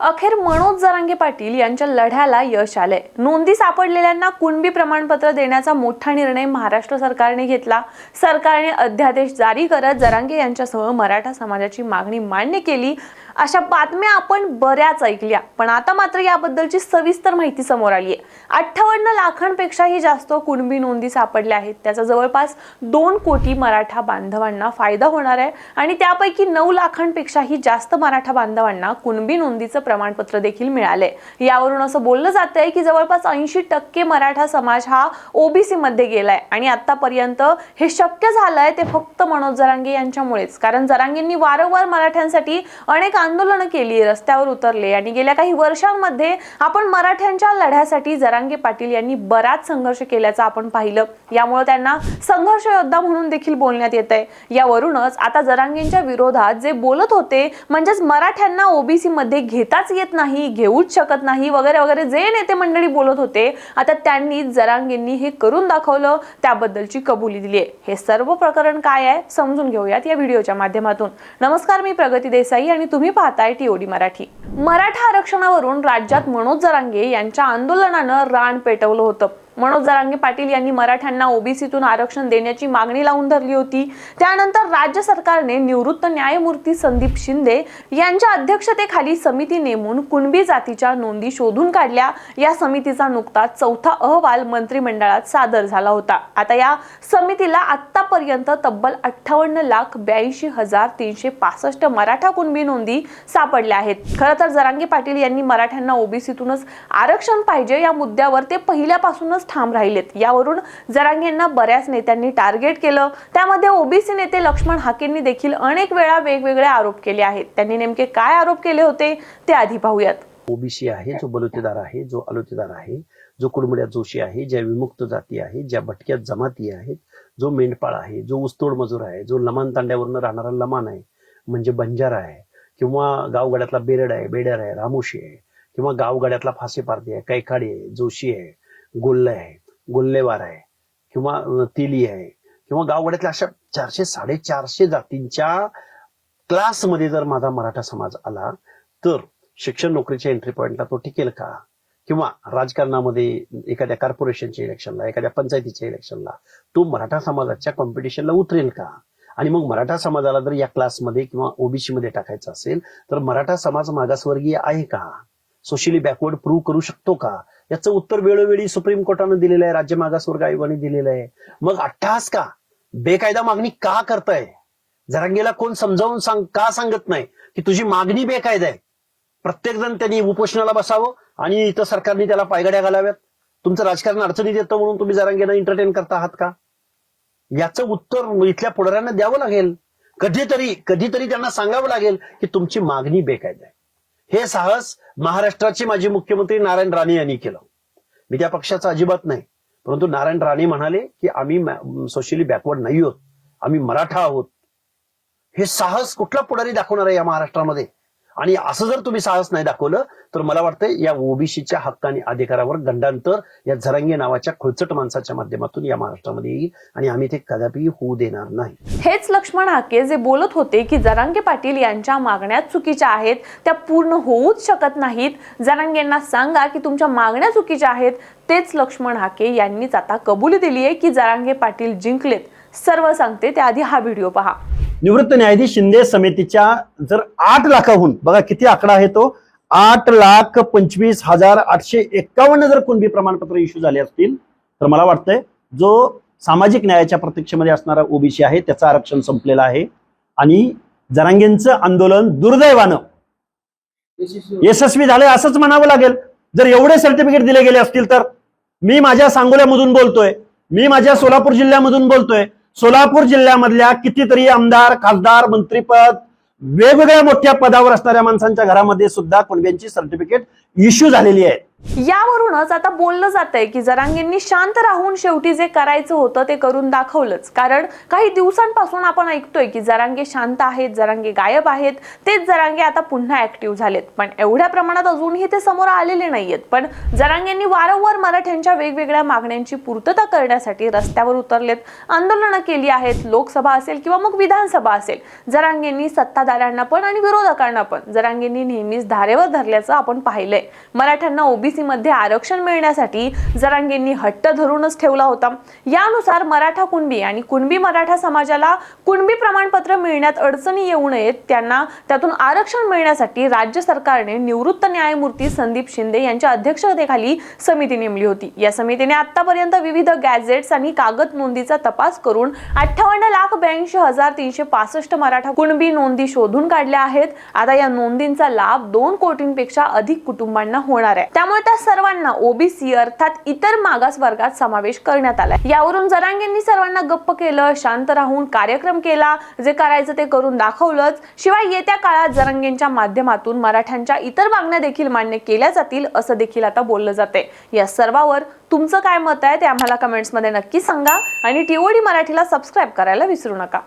अखेर मनोज जरांगे पाटील यांच्या लढ्याला यश आलंय. नोंदी सापडलेल्यांना कुणबी प्रमाणपत्र देण्याचा मोठा निर्णय महाराष्ट्र सरकारने घेतला. सरकारने अध्यादेश जारी करत जरांगे यांच्यासह मराठा समाजाची मागणी मान्य केली. अशा बातम्या आपण बऱ्याच ऐकल्या पण आता मात्र याबद्दलची सविस्तर माहिती समोर आली आहे अठ्ठावन्न लाखांपेक्षाही जास्त कुणबी नोंदी सापडल्या आहेत. त्याचा जवळपास दोन कोटी मराठा बांधवांना फायदा होणार आहे आणि त्यापैकी नऊ लाखांपेक्षाही जास्त मराठा बांधवांना कुणबी नोंदीचं प्रमाणपत्र देखील मिळालंय. यावरून असं बोललं जात आहे की जवळपास ऐंशी टक्के मराठा समाज हा ओबीसी मध्ये गेलाय आणि आतापर्यंत हे शक्य झालंय ते फक्त मनोज जरांगे यांच्यामुळेच. कारण जरांगेंनी वारंवार मराठ्यांसाठी अनेक आंदोलनं केली रस्त्यावर उतरले आणि गेल्या काही वर्षांमध्ये आपण मराठ्यांच्या लढ्यासाठी जरा जरांगे पाटील यांनी बराच संघर्ष केल्याचं आपण पाहिलं. यामुळे त्यांना संघर्ष योद्धा म्हणून देखील बोलण्यात येत आहे यावरूनच आता जरांगेंच्या विरोधात जे बोलत होते म्हणजेच मराठ्यांना ओबीसी मध्ये घेताच येत नाही घेऊच शकत नाही वगैरे वगैरे जे नेते मंडळी बोलत होते आता त्यांनी जरांगेंनी हे करून दाखवलं त्याबद्दलची कबुली दिली आहे हे सर्व प्रकरण काय आहे समजून घेऊयात या व्हिडिओच्या माध्यमातून. नमस्कार मी प्रगती देसाई आणि तुम्ही पाहताय टीओडी मराठी. मराठा आरक्षणावरून राज्यात मनोज जरांगे यांच्या आंदोलनानं रान पेटवलं होतं. मनोज जरांगे पाटील यांनी मराठ्यांना ओबीसीतून आरक्षण देण्याची मागणी लावून धरली होती. त्यानंतर राज्य सरकारने निवृत्त न्यायमूर्ती संदीप शिंदे यांच्या अध्यक्षतेखाली समिती नेमून कुणबी जातीच्या नोंदी शोधून काढल्या. या समितीचा नुकताच चौथा अहवाल मंत्रिमंडळात सादर झाला होता. आता या समितीला आतापर्यंत तब्बल अठ्ठावन्न लाख ब्याऐंशी हजार तीनशे पासष्ट मराठा कुणबी नोंदी सापडल्या आहेत. खरं तर जरांगे पाटील यांनी मराठ्यांना ओबीसीतूनच आरक्षण पाहिजे या मुद्द्यावर ते पहिल्यापासूनच ठाम राहिलेत. यावरून जरांगेंना बऱ्याच नेत्यांनी टार्गेट केलं. त्यामध्ये ओबीसी नेते लक्ष्मण हाकेंनी देखील अनेक वेळा वेगवेगळे आरोप केले आहेत. त्यांनी नेमके काय आरोप केले होते ते आधी पाहूयात. ओबीसी आहे जो बलुतेदार आहे जो अलुतेदार आहे जो कुडमुड्या जोशी आहे ज्या विमुक्त जाती आहे ज्या भटक्या जमाती आहेत जो मेंढपाळ आहे जो उस्तोड मजूर आहे जो लमान तांड्यावरनं राहणारा लमान आहे म्हणजे बंजारा आहे किंवा गावगाड्यातला बेरड आहे बेडर आहे रामोशी आहे किंवा गावगाड्यातला फासेपारती आहे कैकाडी आहे जोशी आहे गोल्ले आहे गोल्लेवार आहे किंवा तेली आहे किंवा गावगड्यातल्या अशा चारशे साडेचारशे जातींच्या क्लासमध्ये जर माझा मराठा समाज आला तर शिक्षण नोकरीच्या एंट्री पॉईंटला तो टिकेल का? किंवा राजकारणामध्ये एखाद्या कॉर्पोरेशनच्या इलेक्शनला एखाद्या पंचायतीच्या इलेक्शनला तो मराठा समाजाच्या कॉम्पिटिशनला उतरेल का? आणि मग मराठा समाजाला जर या क्लासमध्ये किंवा ओबीसी मध्ये टाकायचं असेल तर मराठा समाज मागासवर्गीय आहे का? सोशली बॅकवर्ड प्रूव्ह करू शकतो का? याचं उत्तर वेळोवेळी सुप्रीम कोर्टानं दिलेलं आहे राज्य मागासवर्ग आयोगाने दिलेलं आहे. मग अट्टहास का? बेकायदा मागणी का करताय? जरांगेला कोण समजावून सांग का सांगत नाही की तुझी मागणी बेकायदा आहे? प्रत्येक जण त्यांनी उपोषणाला बसावं आणि इथं सरकारने त्याला पायगड्या घालाव्यात. तुमचं राजकारण अडचणीत येतं म्हणून तुम्ही जरांगीला एंटरटेन करता आहात का? याचं उत्तर इथल्या पुढाऱ्यांना द्यावं लागेल. कधीतरी कधीतरी त्यांना सांगावं लागेल की तुमची मागणी बेकायदा आहे. हे साहस महाराष्ट्राचे माजी मुख्यमंत्री नारायण राणे यांनी केलं. मी त्या पक्षाचा अजिबात नाही. परंतु नारायण राणे म्हणाले की आम्ही सोशली बॅकवर्ड नाही आहोत. आम्ही मराठा आहोत. हे साहस कुठला पुढारी दाखवणार आहे या महाराष्ट्रामध्ये? आणि असं जर तुम्ही साहस नाही दाखवलं तर मला वाटतं या ओबीसीच्या हक्क आणि अधिकारावर गंडांतर या झरंगे नावाच्या खुळचट माणसाच्या माध्यमातून या महाराष्ट्रामध्ये येईल आणि आम्ही ते कदापि होऊ देणार नाही. हेच लक्ष्मण हाके जे बोलत होते की जरांगे पाटील यांच्या मागण्या चुकीच्या आहेत त्या पूर्ण होऊच शकत नाहीत. जरांगेंना सांगा की तुमच्या मागण्या चुकीच्या आहेत. तेच लक्ष्मण हाके यांनीच आता कबुली दिली आहे की जरांगे पाटील जिंकलेत. सर्व सांगते त्याआधी हा व्हिडिओ पहा. निवृत्त न्यायाधीश शिंदे समितीच्या जर आठ लाखाहून बघा किती आकडा आहे तो आठ लाख पंचवीस हजार आठशे एक्कावन्न जर कुणबी प्रमाणपत्र इश्यू झाले असतील तर मला वाटतंय जो सामाजिक न्यायाच्या प्रतीक्षेमध्ये असणारा ओबीसी आहे त्याचं आरक्षण संपलेलं आहे. आणि जरांगेंचं आंदोलन दुर्दैवानं यशस्वी झालंय असंच म्हणावं लागेल. जर एवढे सर्टिफिकेट दिले गेले असतील तर मी माझ्या सांगोल्यामधून बोलतोय मी माझ्या सोलापूर जिल्ह्यामधून बोलतोय सोलापूर जिल्ह्यामधल्या कितीतरी आमदार खासदार मंत्रीपद वेगवेगळ्या मोठ्या पदावर असणाऱ्या माणसांच्या घरामध्ये सुद्धा कुणब्यांची सर्टिफिकेट इश्यू झालेली आहेत यावरूनच आता बोललं जात आहे की जरांगेंनी शांत राहून शेवटी जे करायचं होतं ते करून दाखवलंच. कारण काही दिवसांपासून आपण ऐकतोय की जरांगे शांत आहेत जरांगे गायब आहेत तेच जरांगे आता पुन्हा ऍक्टिव्ह झालेत. पण एवढ्या प्रमाणात अजूनही ते समोर आलेले नाहीयेत. पण जरांगेंनी वारंवार मराठ्यांच्या वेगवेगळ्या मागण्यांची पूर्तता करण्यासाठी रस्त्यावर उतरलेत आंदोलनं केली आहेत लोकसभा असेल किंवा मग विधानसभा असेल. जरांगेंनी सत्ताधाऱ्यांना पण आणि विरोधकांना पण. जरांगेंनी नेहमीच धारेवर धरल्याचं आपण पाहिलंय. मराठ्यांना ओबी मध्ये आरक्षण मिळण्यासाठी जरांगेंनी हट्ट धरूनच ठेवला होता. यानुसार मराठा कुणबी आणि कुणबी मराठा समाजाला कुणबी प्रमाणपत्र मिळण्यात अडचणी येऊ नयेत. त्यांना त्यातून आरक्षण मिळण्यासाठी राज्य सरकारने निवृत्त न्यायमूर्ती संदीप शिंदे यांच्या अध्यक्षतेखाली समिती नेमली होती. या समितीने आतापर्यंत विविध गॅझेट्स आणि कागद नोंदीचा तपास करून अठ्ठावन्न लाख ब्याऐंशी हजार तीनशे पासष्ट मराठा कुणबी नोंदी शोधून काढल्या आहेत. आता या नोंदींचा लाभ दोन कोटींपेक्षा अधिक कुटुंबांना होणार आहे. त्यामुळे त्यामुळे त्या सर्वांना ओबीसी अर्थात इतर मागास वर्गात समावेश करण्यात आला यावरून जरांगेंनी सर्वांना गप्प केलं शांत राहून कार्यक्रम केला जे करायचं ते करून दाखवलंच. शिवाय येत्या काळात जरांगेंच्या माध्यमातून मराठ्यांच्या इतर मागण्या देखील मान्य केल्या जातील असं देखील आता बोललं जाते या सर्वावर तुमचं काय मत आहे ते आम्हाला कमेंट्समध्ये नक्की सांगा आणि टीओडी मराठीला सबस्क्राईब करायला विसरू नका.